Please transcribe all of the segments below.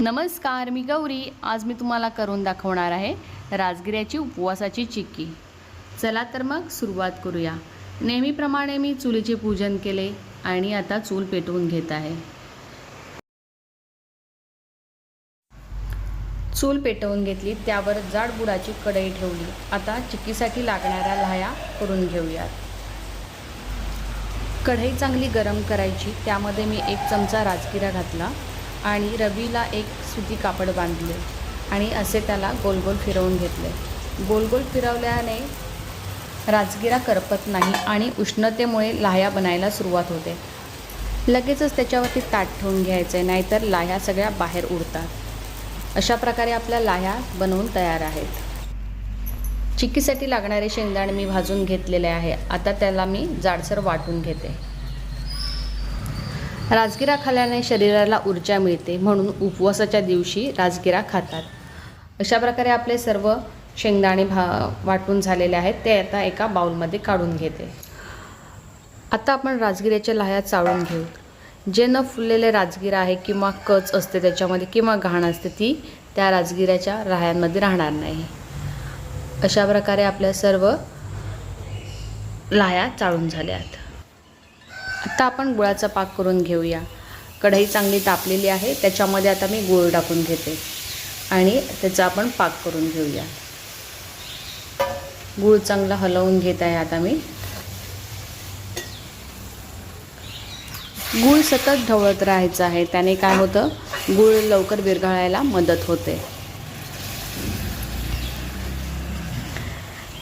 नमस्कार मी गौरी. आज मी तुम्हाला करून दाखवणार आहे राजगिऱ्याची उपवासाची चिक्की. चला तर मग सुरुवात करूया. नेहमीप्रमाणे मी चुलीचे पूजन केले आणि आता चूल पेटवून घेत आहे. चूल पेटवून घेतली त्यावर जाडबुडाची कढई ठेवली. आता चिक्कीसाठी लागणाऱ्या लाह्या करून घेऊयात. कढई चांगली गरम करायची त्यामध्ये मी एक चमचा राजगिरा घातला. आणि रवीला एक सुती कापड बांधले आणि असे त्याला गोलगोल फिरवून घेतले. गोलगोल फिरवल्याने राजगिरा करपत नाही आणि उष्णतेमुळे लाह्या बनायला सुरुवात होते. लगेचच त्याच्यावरती ताट ठेवून घ्यायचे नाहीतर लाह्या सगळ्या बाहेर उडतात. अशा प्रकारे आपल्या लाह्या बनवून तयार आहेत. चिक्कीसाठी लागणारे शेंगदाणे मी भाजून घेतलेले आहे. आता त्याला मी जाडसर वाटून घेते. राजगिरा खाल्ल्याने शरीराला ऊर्जा मिळते म्हणून उपवासाच्या दिवशी राजगिरा खातात. अशा प्रकारे आपले सर्व शेंगदाणे भा वाटून झालेले आहेत ते आता एका बाउलमध्ये काढून घेते. आता आपण राजगिऱ्याच्या लाह्या चाळून घेऊ. जे न फुललेले राजगिरा आहे किंवा कच असते त्याच्यामध्ये किंवा घाण असते ती त्या राजगिऱ्याच्या राह्यांमध्ये राहणार नाही. अशा प्रकारे आपल्या सर्व लाह्या चाळून झाल्या आहेत. आता आपण गुळाचा पाक करून घेऊया. कढई चांगली तापलेली आहे त्याच्यामध्ये आता मी गूळ टाकून घेते. आणि त्याचा आपण पाक करून घेऊया. गूळ चांगला हलवून घेत आहे आता मी. गूळ सतत ढवळत राहायचं आहे त्याने काय होतं? गूळ लवकर विरघळायला मदत होते.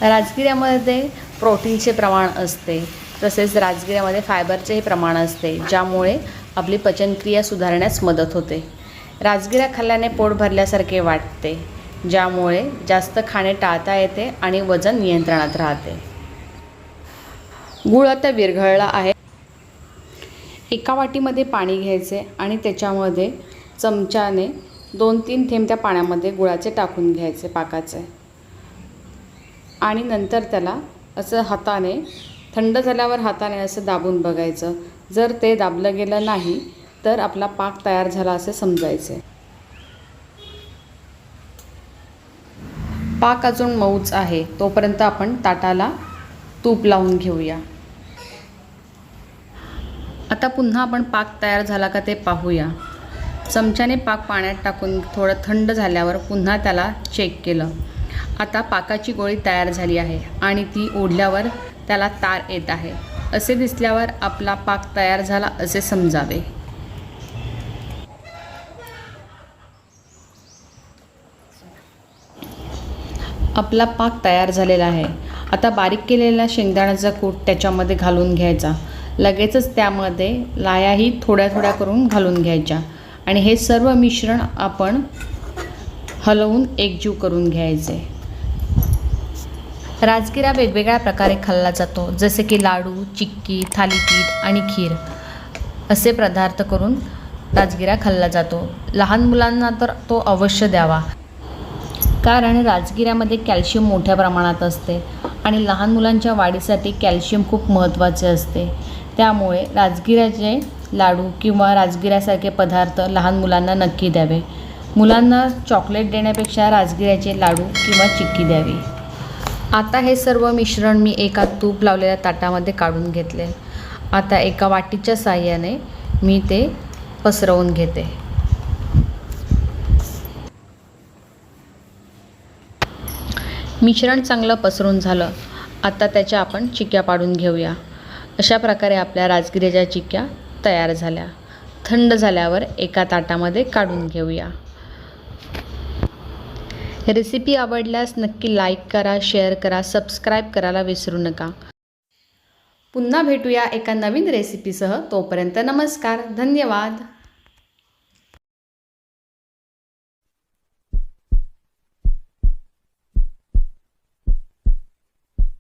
राजगिऱ्यामध्ये प्रोटीनचे प्रमाण असते. तसेच राजगिऱ्यामध्ये फायबरचेही प्रमाण असते ज्यामुळे आपली पचनक्रिया सुधारण्यास मदत होते. राजगिऱ्या खाल्ल्याने पोट भरल्यासारखे वाटते ज्यामुळे जास्त खाणे टाळता येते आणि वजन नियंत्रणात राहते. गूळ आता विरघळला आहे. एका वाटीमध्ये पाणी घ्यायचे आणि त्याच्यामध्ये चमच्याने दोन तीन थेंब त्या पाण्यामध्ये गुळाचे टाकून घ्यायचे पाकाचे. आणि नंतर त्याला असं हाताने थंड झाल्यावर हाताने असं दाबून बघायचं. जर ते दाबलं गेलं नाही तर आपला पाक तयार झाला असे समजायचे. पाक अजून मऊच आहे. तोपर्यंत आपण ताटाला तूप लावून घेऊया. आता पुन्हा आपण पाक तयार झाला का ते पाहूया. चमच्याने पाक पाण्यात टाकून थोडं थंड झाल्यावर पुन्हा त्याला चेक केलं. आता पाकाची गोळी तयार झाली आहे आणि ती ओढल्यावर त्याला तार येत आहे. असे दिसल्यावर आपला पाक तयार झाला असे समजावे. आपला पाक तयार झालेला आहे. आता बारीक केलेला शेंगदाण्याचा कूट त्याच्यामध्ये घालून घ्यायचा. लगेचच त्यामध्ये लायाही थोड्या थोड्या करून घालून घ्यायच्या. आणि हे सर्व मिश्रण आपण हलवून एकजीव करून घ्यायचे. राजगिरा वेगवेगळ्या प्रकारे खाल्ला जातो जसे की लाडू चिक्की थालीपीठ आणि खीर असे पदार्थ करून राजगिरा खाल्ला जातो. लहान मुलांना तर तो अवश्य द्यावा. कारण राजगिऱ्यामध्ये कॅल्शियम मोठ्या प्रमाणात असते आणि लहान मुलांच्या वाढीसाठी कॅल्शियम खूप महत्त्वाचे असते. त्यामुळे राजगिऱ्याचे लाडू किंवा राजगिऱ्यासारखे पदार्थ लहान मुलांना नक्की द्यावे. मुलांना चॉकलेट देण्यापेक्षा राजगिऱ्याचे लाडू किंवा चिक्की द्यावी. आता हे सर्व मिश्रण मी एका तूप लावलेल्या ताटामध्ये काढून घेतले. आता एका वाटीच्या साह्याने मी ते पसरवून घेते. मिश्रण चांगलं पसरून झालं. आता त्याच्या आपण चिक्क्या पाडून घेऊया. अशा प्रकारे आपल्या राजगिऱ्याच्या चिक्क्या तयार झाल्या. थंड झाल्यावर एका ताटामध्ये काढून घेऊया. रेसिपी आवडल्यास नक्की लाईक करा शेअर करा सबस्क्राईब करायला विसरू नका. पुन्हा भेटूया एका नवीन रेसिपीसह. तोपर्यंत नमस्कार धन्यवाद.